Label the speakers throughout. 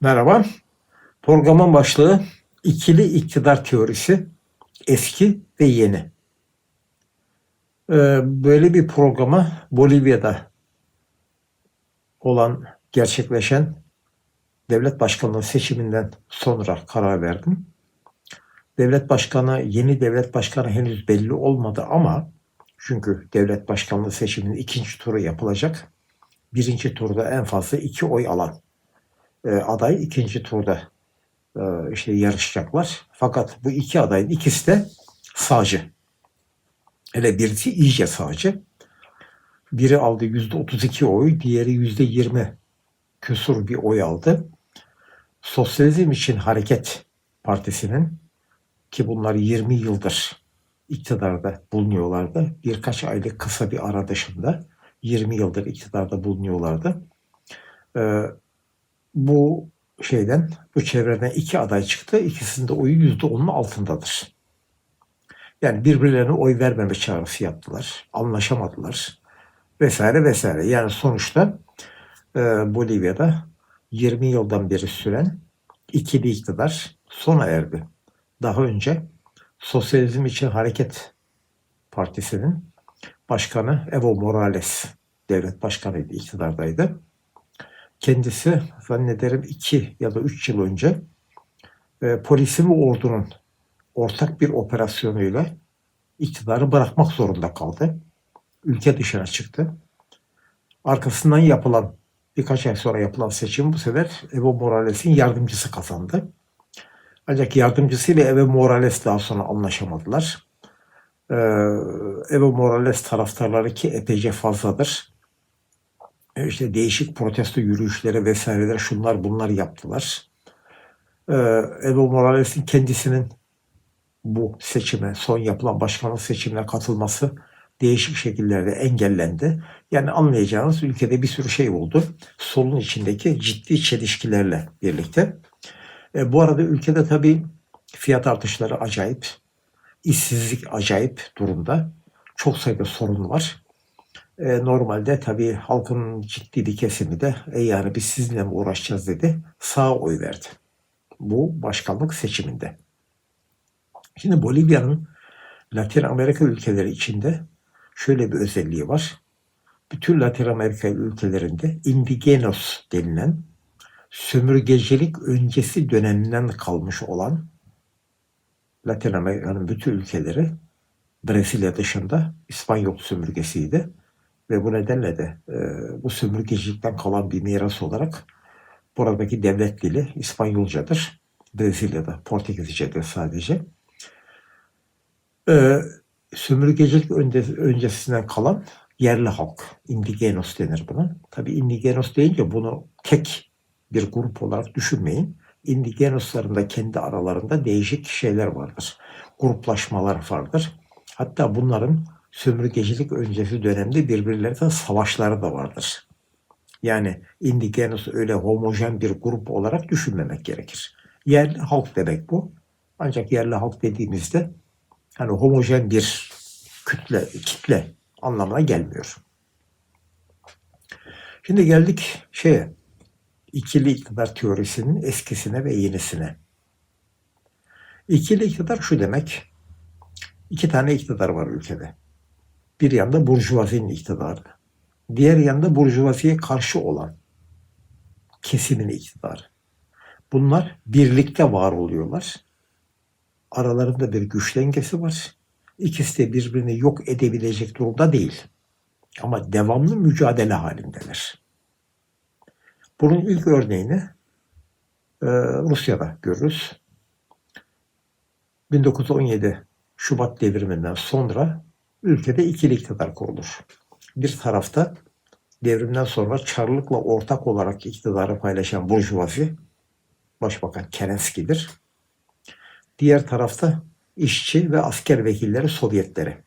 Speaker 1: Merhaba. Programın başlığı ikili iktidar teorisi eski ve yeni. Ee, Böyle bir programa Bolivya'da olan gerçekleşen devlet başkanlığı seçiminden sonra karar verdim. Devlet başkanı, yeni devlet başkanı henüz belli olmadı ama çünkü devlet başkanlığı seçiminin ikinci turu yapılacak. Birinci turda en fazla iki oy alan e, aday ikinci turda e, işte yarışacaklar. Fakat bu iki adayın ikisi de sağcı. Hele birisi iyice sağcı. Biri aldı yüzde 32 oy, diğeri yüzde 20 küsur bir oy aldı. Sosyalizm için Hareket Partisi'nin ki bunlar 20 yıldır iktidarda bulunuyorlardı. Birkaç aylık kısa bir ara dışında 20 yıldır iktidarda bulunuyorlardı. Ee, bu şeyden, bu çevreden iki aday çıktı. İkisinin de oyu yüzde onun altındadır. Yani birbirlerine oy vermeme çağrısı yaptılar. Anlaşamadılar. Vesaire vesaire. Yani sonuçta e, Bolivya'da 20 yıldan beri süren ikili iktidar sona erdi. Daha önce Sosyalizm için Hareket Partisi'nin başkanı Evo Morales devlet başkanıydı, iktidardaydı. Kendisi zannederim iki ya da üç yıl önce e, polisin ve ordunun ortak bir operasyonuyla iktidarı bırakmak zorunda kaldı. Ülke dışına çıktı. Arkasından yapılan birkaç ay sonra yapılan seçim bu sefer Evo Morales'in yardımcısı kazandı. Ancak yardımcısıyla Evo Morales daha sonra anlaşamadılar. Ee, Evo Morales taraftarları ki epeyce fazladır. E, işte değişik protesto yürüyüşleri vesaireler şunlar bunlar yaptılar. Ee, Evo Morales'in kendisinin bu seçime, son yapılan başkanlık seçimine katılması değişik şekillerde engellendi. Yani anlayacağınız ülkede bir sürü şey oldu. Solun içindeki ciddi çelişkilerle birlikte. E, bu arada ülkede tabii fiyat artışları acayip, işsizlik acayip durumda. Çok sayıda sorun var. E, normalde tabii halkın ciddi bir kesimi de e, yani biz sizinle mi uğraşacağız dedi. Sağ oy verdi. Bu başkanlık seçiminde. Şimdi Bolivya'nın Latin Amerika ülkeleri içinde şöyle bir özelliği var. Bütün Latin Amerika ülkelerinde indigenos denilen sömürgecilik öncesi döneminden kalmış olan Latin Amerika'nın bütün ülkeleri Brezilya dışında İspanyol sömürgesiydi. Ve bu nedenle de e, bu sömürgecilikten kalan bir miras olarak buradaki devlet dili İspanyolcadır. Brezilya'da Portekizcedir sadece. E, sömürgecilik önce, öncesinden kalan yerli halk, indigenos denir buna. Tabi indigenos deyince bunu tek bir grup olarak düşünmeyin. Indigenosların da kendi aralarında değişik şeyler vardır. Gruplaşmalar vardır. Hatta bunların sömürgecilik öncesi dönemde birbirlerine savaşları da vardır. Yani indigenos öyle homojen bir grup olarak düşünmemek gerekir. Yerli halk demek bu. Ancak yerli halk dediğimizde hani homojen bir kütle, kitle anlamına gelmiyor. Şimdi geldik şeye, ikili iktidar teorisinin eskisine ve yenisine. İkili iktidar şu demek, iki tane iktidar var ülkede. Bir yanda burjuvazinin iktidarı, diğer yanda burjuvaziye karşı olan kesimin iktidarı. Bunlar birlikte var oluyorlar. Aralarında bir güç dengesi var. İkisi de birbirini yok edebilecek durumda değil. Ama devamlı mücadele halindeler. Bunun ilk örneğini e, Rusya'da görürüz. 1917 Şubat devriminden sonra ülkede ikili iktidar kurulur. Bir tarafta devrimden sonra Çarlık'la ortak olarak iktidarı paylaşan Burjuvazi, Başbakan Kerenski'dir. Diğer tarafta işçi ve asker vekilleri Sovyetleri.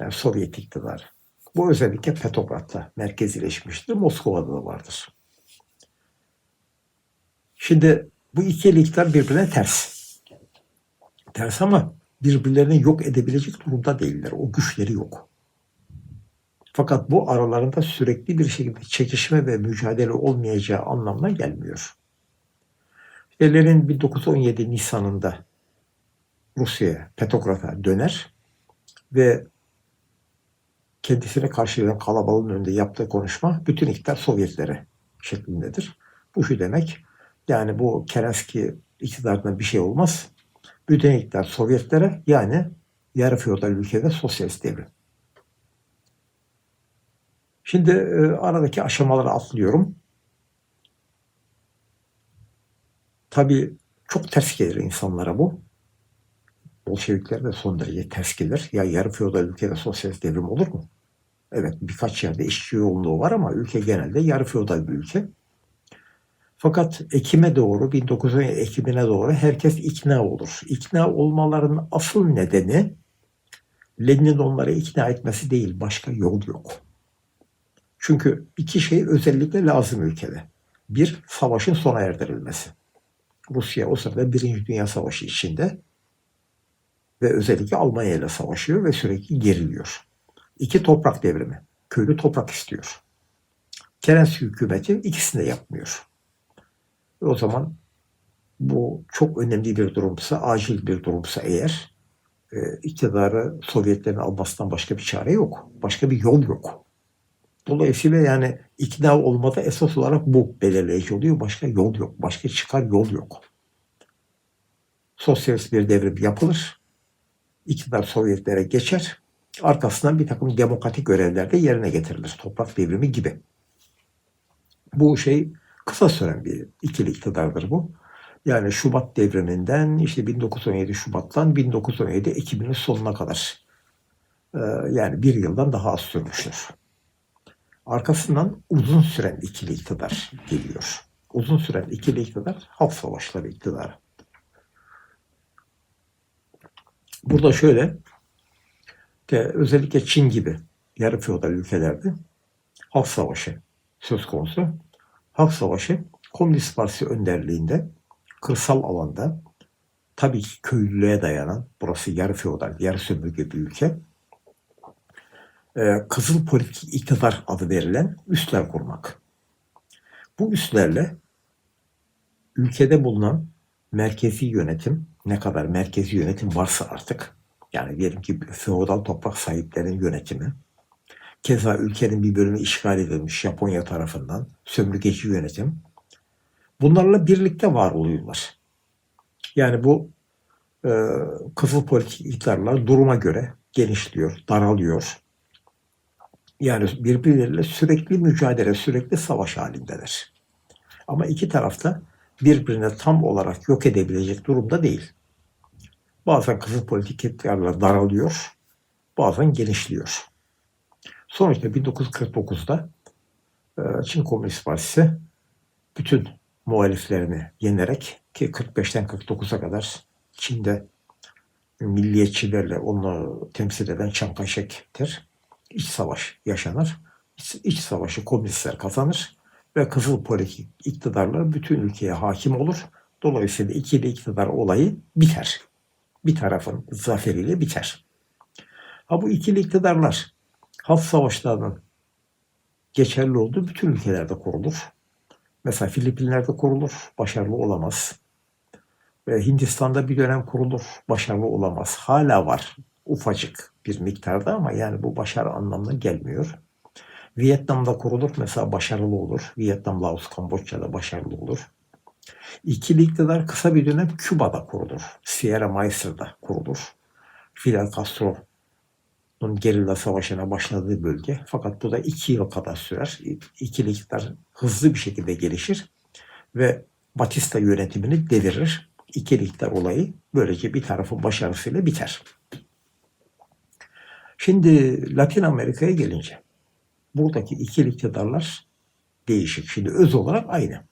Speaker 1: Yani Sovyet iktidarı. Bu özellikle Petrograd'da merkezileşmiştir. Moskova'da da vardır. Şimdi bu iki iktidar birbirine ters. Ters ama birbirlerini yok edebilecek durumda değiller. O güçleri yok. Fakat bu aralarında sürekli bir şekilde çekişme ve mücadele olmayacağı anlamına gelmiyor. Ve Lenin 1917 Nisan'ında Rusya'ya, Petrograd'a döner ve kendisine karşılayan kalabalığın önünde yaptığı konuşma bütün iktidar Sovyetlere şeklindedir. Bu şu demek, yani bu Kerenski iktidarından bir şey olmaz. İktidar Sovyetlere yani yarı feodal ülkede sosyalist devrim. Şimdi e, aradaki aşamaları atlıyorum. Tabii çok ters gelir insanlara bu. Bolşevikler de son derece ters gelir. Ya yarı feodal ülkede sosyalist devrim olur mu? Evet birkaç yerde işçi yoğunluğu var ama ülke genelde yarı feodal bir ülke. Fakat Ekim'e doğru, 1910 Ekim'ine doğru herkes ikna olur. İkna olmalarının asıl nedeni Lenin'in onları ikna etmesi değil, başka yol yok. Çünkü iki şey özellikle lazım ülkede. Bir, savaşın sona erdirilmesi. Rusya o sırada Birinci Dünya Savaşı içinde ve özellikle Almanya ile savaşıyor ve sürekli geriliyor. İki, toprak devrimi. Köylü toprak istiyor. Kerenski hükümeti ikisini de yapmıyor. Ve o zaman bu çok önemli bir durumsa, acil bir durumsa eğer e, iktidarı Sovyetlerin almasından başka bir çare yok. Başka bir yol yok. Dolayısıyla yani ikna olmada esas olarak bu belirleyici oluyor. Başka yol yok. Başka çıkar yol yok. Sosyalist bir devrim yapılır. İktidar Sovyetlere geçer. Arkasından bir takım demokratik görevler de yerine getirilir. Toprak devrimi gibi. Bu şey kısa süren bir ikili iktidardır bu. Yani Şubat devriminden işte 1917 Şubat'tan 1917 Ekim'in sonuna kadar e, yani bir yıldan daha az sürmüştür. Arkasından uzun süren ikili iktidar geliyor. Uzun süren ikili iktidar halk savaşları iktidarı. Burada şöyle de özellikle Çin gibi yarı feodal ülkelerde halk savaşı söz konusu. Halk savaşı Komünist Partisi önderliğinde kırsal alanda tabii ki köylülüğe dayanan burası yarı feodal, yarı sömürge bir ülke e, Kızıl Politik iktidar adı verilen üsler kurmak. Bu üslerle ülkede bulunan merkezi yönetim, ne kadar merkezi yönetim varsa artık, yani diyelim ki feodal toprak sahiplerinin yönetimi, keza ülkenin bir bölümü işgal edilmiş Japonya tarafından, sömürgeci yönetim, bunlarla birlikte var oluyorlar. Yani bu e, kızıl politik iktidarlar duruma göre genişliyor, daralıyor, yani birbirleriyle sürekli mücadele, sürekli savaş halindeler. Ama iki tarafta birbirine tam olarak yok edebilecek durumda değil. Bazen kızıl politik iktidarlar daralıyor, bazen genişliyor. Sonuçta 1949'da e, Çin Komünist Partisi bütün muhaliflerini yenerek ki 45'ten 49'a kadar Çin'de milliyetçilerle onu temsil eden Chiang Kai-shek'tir iç savaş yaşanır. İç, iç savaşı komünistler kazanır ve Kızıl Politik iktidarlar bütün ülkeye hakim olur. Dolayısıyla ikili iktidar olayı biter. Bir tarafın zaferiyle biter. Ha bu ikili iktidarlar halk savaşlarının geçerli olduğu bütün ülkelerde kurulur. Mesela Filipinler'de kurulur, başarılı olamaz. Ve Hindistan'da bir dönem kurulur, başarılı olamaz. Hala var ufacık bir miktarda ama yani bu başarı anlamına gelmiyor. Vietnam'da kurulur mesela başarılı olur. Vietnam, Laos, Kamboçya'da başarılı olur. İkili iktidar kısa bir dönem Küba'da kurulur. Sierra Maestra'da kurulur. Fidel Castro'nun gerilla savaşına başladığı bölge. Fakat bu da iki yıl kadar sürer. İkili iktidar hızlı bir şekilde gelişir ve Batista yönetimini devirir. İkili iktidar olayı böylece bir tarafın başarısıyla biter. Şimdi Latin Amerika'ya gelince buradaki ikili iktidarlar değişik. Şimdi öz olarak aynı.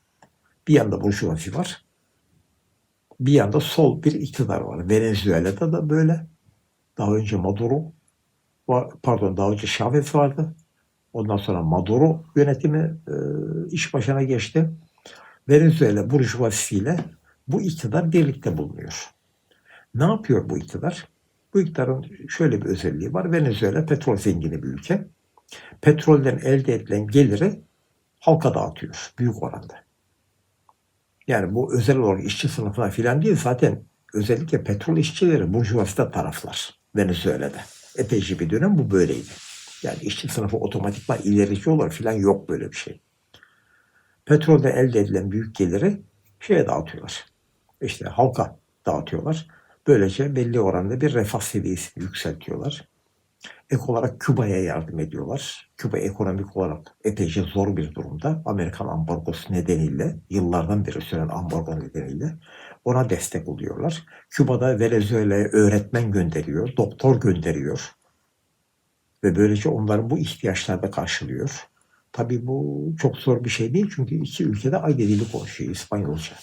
Speaker 1: Bir yanda burjuvazi var. Bir yanda sol bir iktidar var. Venezuela'da da böyle. Daha önce Maduro pardon daha önce Chavez vardı. Ondan sonra Maduro yönetimi e, iş başına geçti. Venezuela burjuvazisiyle bu iktidar birlikte bulunuyor. Ne yapıyor bu iktidar? Bu iktidarın şöyle bir özelliği var. Venezuela petrol zengini bir ülke. Petrolden elde edilen geliri halka dağıtıyor büyük oranda. Yani bu özel olarak işçi sınıfına filan değil zaten özellikle petrol işçileri burjuvazide taraflar Venezuela'da. Epeyce bir dönem bu böyleydi. Yani işçi sınıfı otomatikman ilerici olur filan yok böyle bir şey. Petrolde elde edilen büyük geliri şeye dağıtıyorlar. İşte halka dağıtıyorlar. Böylece belli oranda bir refah seviyesini yükseltiyorlar. Ek olarak Küba'ya yardım ediyorlar. Küba ekonomik olarak epeyce zor bir durumda. Amerikan ambargosu nedeniyle, yıllardan beri süren ambargo nedeniyle ona destek oluyorlar. Küba'da Venezuela'ya öğretmen gönderiyor, doktor gönderiyor. Ve böylece onların bu ihtiyaçlarını da karşılıyor. Tabii bu çok zor bir şey değil çünkü iki ülkede aynı dili konuşuyor, İspanyolca.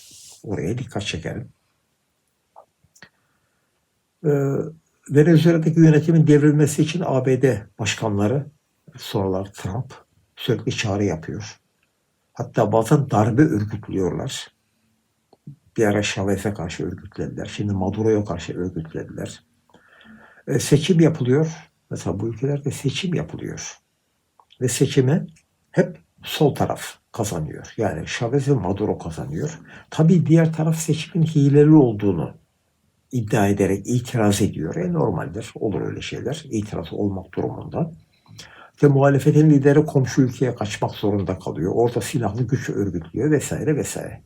Speaker 1: Oraya dikkat çekelim. Ee, Venezuela'daki yönetimin devrilmesi için ABD başkanları, sonralar Trump sürekli çağrı yapıyor. Hatta bazen darbe örgütlüyorlar. Bir ara Chavez'e karşı örgütlediler. Şimdi Maduro'ya karşı örgütlediler. E, seçim yapılıyor. Mesela bu ülkelerde seçim yapılıyor. Ve seçimi hep sol taraf kazanıyor. Yani Chavez ve Maduro kazanıyor. Tabii diğer taraf seçimin hileli olduğunu iddia ederek itiraz ediyor. E normaldir. Olur öyle şeyler. İtiraz olmak durumunda. İşte muhalefetin lideri komşu ülkeye kaçmak zorunda kalıyor. Orada silahlı güç örgütlüyor vesaire vesaire.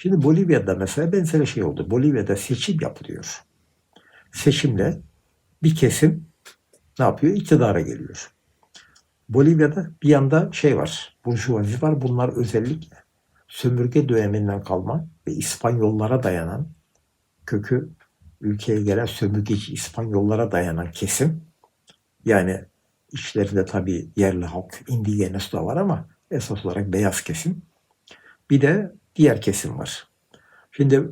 Speaker 1: Şimdi Bolivya'da mesela benzer şey oldu. Bolivya'da seçim yapılıyor. Seçimle bir kesim ne yapıyor? İktidara geliyor. Bolivya'da bir yanda şey var. Burjuvazi var. Bunlar özellikle sömürge döneminden kalma ve İspanyollara dayanan kökü ülkeye gelen sömürgeci İspanyollara dayanan kesim yani içlerinde tabii yerli halk, indigenes da var ama esas olarak beyaz kesim. Bir de diğer kesim var. Şimdi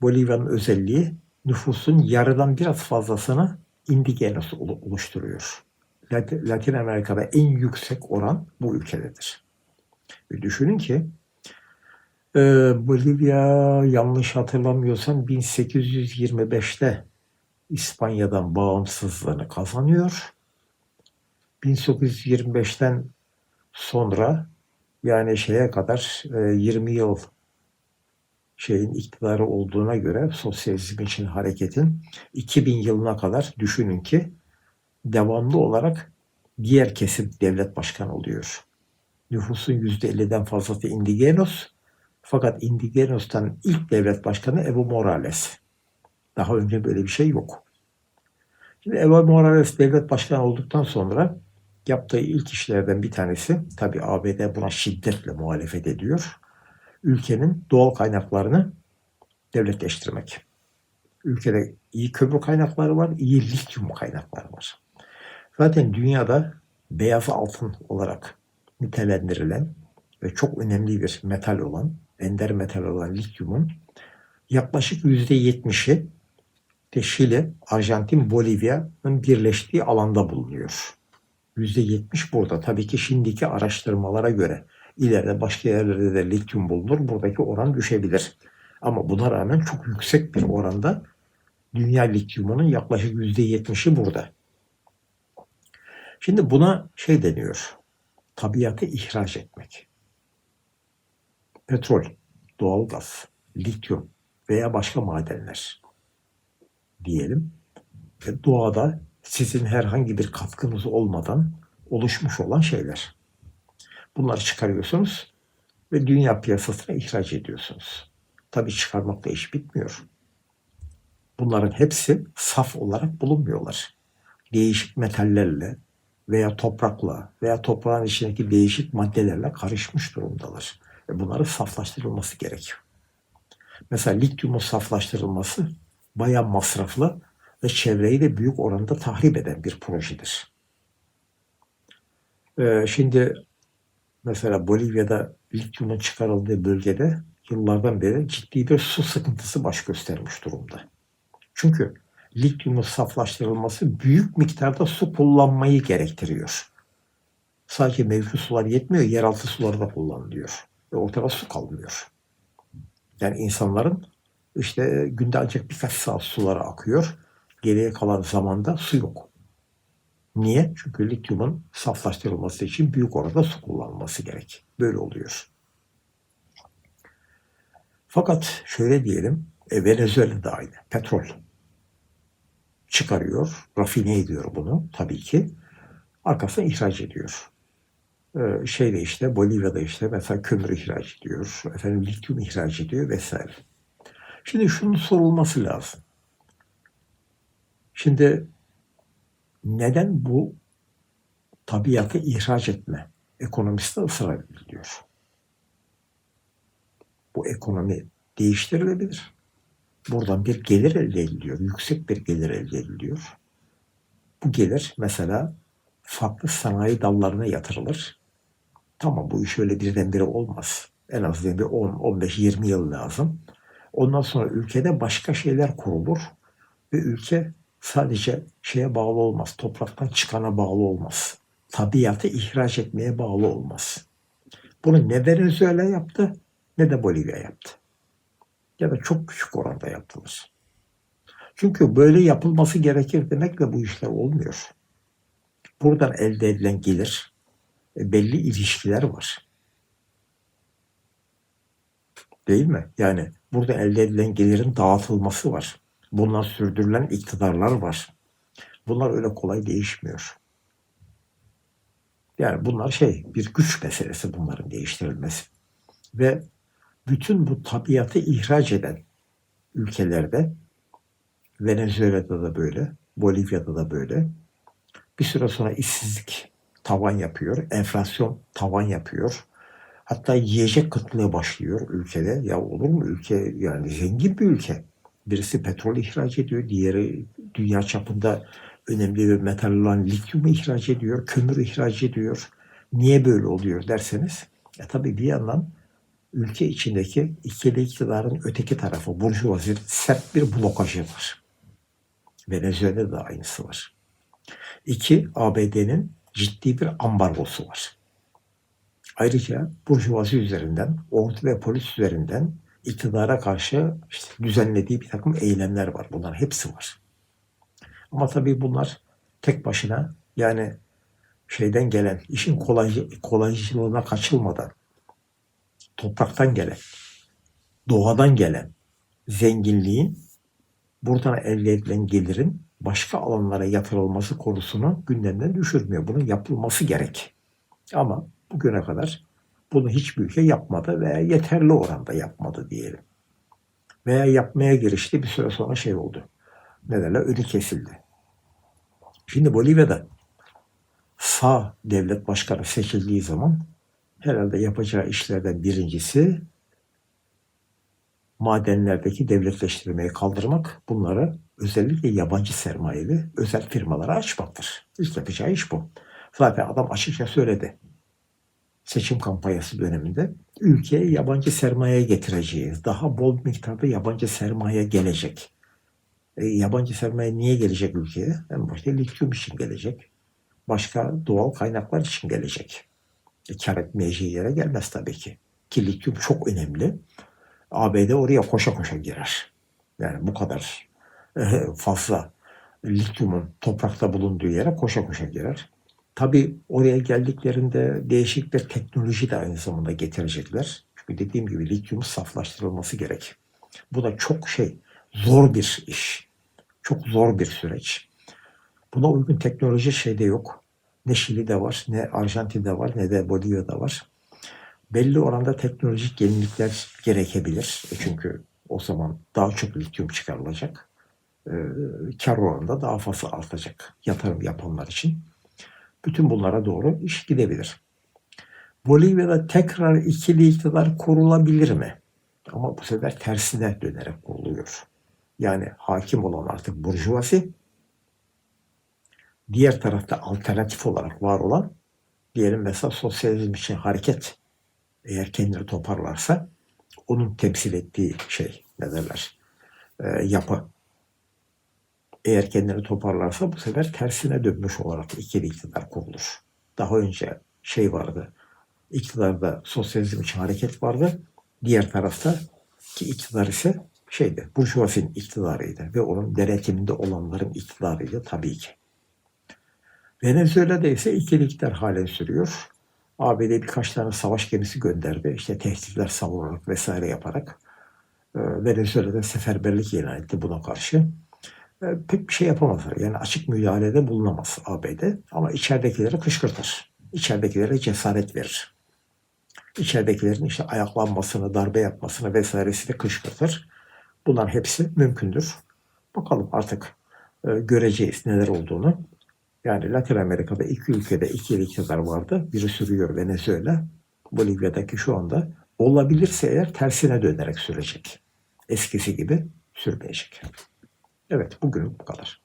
Speaker 1: Bolivya'nın özelliği nüfusun yarıdan biraz fazlasını indigenes oluşturuyor. Latin Amerika'da en yüksek oran bu ülkededir. Ve düşünün ki e, Bolivya yanlış hatırlamıyorsam 1825'te İspanya'dan bağımsızlığını kazanıyor. 1825'ten sonra yani şeye kadar 20 e, yıl şeyin iktidarı olduğuna göre sosyalizm için hareketin 2000 yılına kadar düşünün ki devamlı olarak diğer kesim devlet başkanı oluyor. Nüfusun %50'den fazlası indigenos. Fakat indigenos'tan ilk devlet başkanı Evo Morales. Daha önce böyle bir şey yok. Şimdi Evo Morales devlet başkanı olduktan sonra yaptığı ilk işlerden bir tanesi, tabi ABD buna şiddetle muhalefet ediyor. Ülkenin doğal kaynaklarını devletleştirmek. Ülkede iyi kömür kaynakları var, iyi lityum kaynakları var. Zaten dünyada beyaz altın olarak nitelendirilen ve çok önemli bir metal olan, ender metal olan lityumun yaklaşık yüzde yetmişi de Şili, Arjantin, Bolivya'nın birleştiği alanda bulunuyor. Yüzde yetmiş burada. Tabii ki şimdiki araştırmalara göre ileride başka yerlerde de lityum bulunur. Buradaki oran düşebilir. Ama buna rağmen çok yüksek bir oranda dünya lityumunun yaklaşık yüzde yetmişi burada. Şimdi buna şey deniyor. Tabiatı ihraç etmek. Petrol, doğalgaz, lityum veya başka madenler diyelim. Doğada sizin herhangi bir katkınız olmadan oluşmuş olan şeyler. Bunları çıkarıyorsunuz ve dünya piyasasına ihraç ediyorsunuz. Tabii çıkarmakla iş bitmiyor. Bunların hepsi saf olarak bulunmuyorlar. Değişik metallerle, veya toprakla veya toprağın içindeki değişik maddelerle karışmış durumdalar. Ve bunların saflaştırılması gerekiyor. Mesela lityumun saflaştırılması bayağı masraflı ve çevreyi de büyük oranda tahrip eden bir projedir. Ee, şimdi mesela Bolivya'da lityumun çıkarıldığı bölgede yıllardan beri ciddi bir su sıkıntısı baş göstermiş durumda. Çünkü lityumun saflaştırılması büyük miktarda su kullanmayı gerektiriyor. Sadece mevcut sular yetmiyor, yeraltı suları da kullanılıyor. Ve ortada su kalmıyor. Yani insanların işte günde ancak birkaç saat suları akıyor. Geriye kalan zamanda su yok. Niye? Çünkü lityumun saflaştırılması için büyük oranda su kullanılması gerek. Böyle oluyor. Fakat şöyle diyelim, e, Venezuela da aynı. Petrol çıkarıyor, rafine ediyor bunu tabii ki. Arkasına ihraç ediyor. Ee, şeyde işte Bolivya'da işte mesela kömür ihraç ediyor, efendim lityum ihraç ediyor vesaire. Şimdi şunun sorulması lazım. Şimdi neden bu tabiatı ihraç etme ekonomisi ısrar ediliyor? Bu ekonomi değiştirilebilir. Buradan bir gelir elde ediliyor. Yüksek bir gelir elde ediliyor. Bu gelir mesela farklı sanayi dallarına yatırılır. Tamam bu iş öyle birdenbire olmaz. En azından bir 10, 15, 20 yıl lazım. Ondan sonra ülkede başka şeyler kurulur ve ülke sadece şeye bağlı olmaz. Topraktan çıkana bağlı olmaz. Tabiatı ihraç etmeye bağlı olmaz. Bunu ne Venezuela yaptı ne de Bolivya yaptı. Ya da çok küçük oranda yaptılar. Çünkü böyle yapılması gerekir demekle bu işler olmuyor. Buradan elde edilen gelir e, belli ilişkiler var. Değil mi? Yani burada elde edilen gelirin dağıtılması var. Bunlar sürdürülen iktidarlar var. Bunlar öyle kolay değişmiyor. Yani bunlar şey bir güç meselesi bunların değiştirilmesi. Ve bütün bu tabiatı ihraç eden ülkelerde Venezuela'da da böyle, Bolivya'da da böyle. Bir süre sonra işsizlik tavan yapıyor, enflasyon tavan yapıyor. Hatta yiyecek kıtlığı başlıyor ülkede. Ya olur mu ülke yani zengin bir ülke. Birisi petrol ihraç ediyor, diğeri dünya çapında önemli bir metal olan lityumu ihraç ediyor, kömür ihraç ediyor. Niye böyle oluyor derseniz, ya tabii bir yandan ülke içindeki ikili iktidarın öteki tarafı burjuvazi sert bir blokajı var. Venezuela'da da aynısı var. İki, ABD'nin ciddi bir ambargosu var. Ayrıca burjuvazi üzerinden, ordu ve polis üzerinden iktidara karşı işte düzenlediği bir takım eylemler var. Bunlar hepsi var. Ama tabii bunlar tek başına yani şeyden gelen, işin kolay, kolaycılığına kaçılmadan topraktan gelen, doğadan gelen zenginliğin buradan elde edilen gelirin başka alanlara yatırılması konusunu gündemden düşürmüyor. Bunun yapılması gerek. Ama bugüne kadar bunu hiçbir ülke yapmadı veya yeterli oranda yapmadı diyelim. Veya yapmaya girişti bir süre sonra şey oldu. Ne derler? Önü kesildi. Şimdi Bolivya'da sağ devlet başkanı seçildiği zaman herhalde yapacağı işlerden birincisi madenlerdeki devletleştirmeyi kaldırmak, bunları özellikle yabancı sermayeli özel firmalara açmaktır. İlk yapacağı iş bu. Zaten adam açıkça söyledi. Seçim kampanyası döneminde ülkeye yabancı sermaye getireceğiz. Daha bol miktarda yabancı sermaye gelecek. E, yabancı sermaye niye gelecek ülkeye? En başta lityum için gelecek. Başka doğal kaynaklar için gelecek. E, kar etmeyeceği yere gelmez tabii ki. Ki lityum çok önemli. ABD oraya koşa koşa girer. Yani bu kadar e, fazla lityumun toprakta bulunduğu yere koşa koşa girer. Tabi oraya geldiklerinde değişik bir teknoloji de aynı zamanda getirecekler. Çünkü dediğim gibi lityum saflaştırılması gerek. Bu da çok şey, zor bir iş. Çok zor bir süreç. Buna uygun teknoloji şeyde yok. Ne Şili'de var, ne Arjantin'de var, ne de Bolivya'da var. Belli oranda teknolojik yenilikler gerekebilir. E çünkü o zaman daha çok lityum çıkarılacak. Ee, kar oranında daha fazla artacak yatırım yapanlar için. Bütün bunlara doğru iş gidebilir. Bolivya'da tekrar ikili iktidar kurulabilir mi? Ama bu sefer tersine dönerek kuruluyor. Yani hakim olan artık burjuvazi, diğer tarafta alternatif olarak var olan, diyelim mesela sosyalizm için hareket eğer kendini toparlarsa onun temsil ettiği şey ne derler e, yapı eğer kendini toparlarsa bu sefer tersine dönmüş olarak ikili iktidar kurulur. Daha önce şey vardı, iktidarda sosyalizm için hareket vardı. Diğer tarafta ki iktidar ise şeydi, Burjuvazinin iktidarıydı ve onun denetiminde olanların iktidarıydı tabii ki. Venezuela'da ise ikili iktidar halen sürüyor. ABD birkaç tane savaş gemisi gönderdi. İşte tehditler savurarak vesaire yaparak e, Venezuela'da seferberlik ilan etti buna karşı. E, pek bir şey yapamazlar. Yani açık müdahalede bulunamaz ABD ama içeridekileri kışkırtır. İçeridekilere cesaret verir. İçeridekilerin işte ayaklanmasını, darbe yapmasını vesairesini kışkırtır. Bunlar hepsi mümkündür. Bakalım artık e, göreceğiz neler olduğunu. Yani Latin Amerika'da iki ülkede iki iktidar vardı. Biri sürüyor Venezuela. Bolivya'daki şu anda olabilirse eğer tersine dönerek sürecek. Eskisi gibi sürmeyecek. Evet bugün bu kadar.